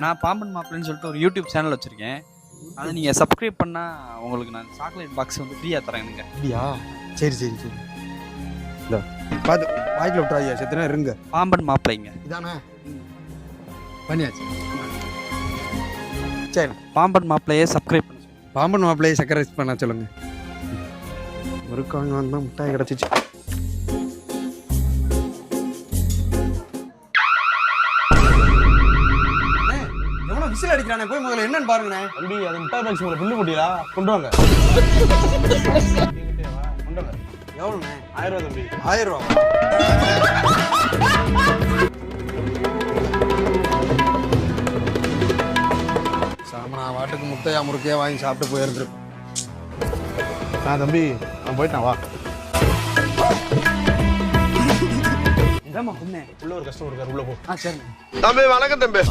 நான் பாம்பன் மாப்பிள்ளைன்னு சொல்லிட்டு ஒரு யூடியூப் சேனல் வச்சிருக்கேன். அதை நீங்க சப்ஸ்கிரைப் பண்ணா உங்களுக்கு நான் சாக்லேட் பாக்ஸ் வந்து ஃப்ரீயா தரேனுங்க அப்படியா? சரி சரி சரி. இல்லை பார்த்து வாய்க்கில் விட்றாதியா செத்தனா இருங்க. பாம்பன் மாப்பிள்ளைங்க. இதானே? பண்ணியாச்சு. சரி. பாம்பன் மாப்பிள்ளையே சப்ஸ்கிரைப் பண்ண. பாம்பன் மாப்பிள்ளையை சக்கரை பண்ண சொல்லுங்க. முறுக்காங்க வந்தால் முட்டாய் கிடச்சிச்சு. எவ்வளோ விசில் அடிக்கிறானே போய் முதல்ல என்னன்னு பாருங்கண்ணே. தம்பி அது முட்டாய் பாக்ஸ் உங்களை பில்லு போட்டியா கொண்டு வாங்க. கொண்டு வாங்க எவ்வளோண்ணே? ஆயிரம் ரூபா தம்பி. ஆயிரம் ரூபா. சாமனா வாட்டுக்கு முட்டையா முறுக்கையா வாங்கி சாப்பிட்டு போயிருந்துரு ஆ தம்பி நான் போயிட்டேன் வா. இதாம்மா உள்ள ஒரு கஸ்டமர் இருக்காரு உள்ள போ. ஆ சரிண்ணே. தம்பி வணக்கம் தம்பி.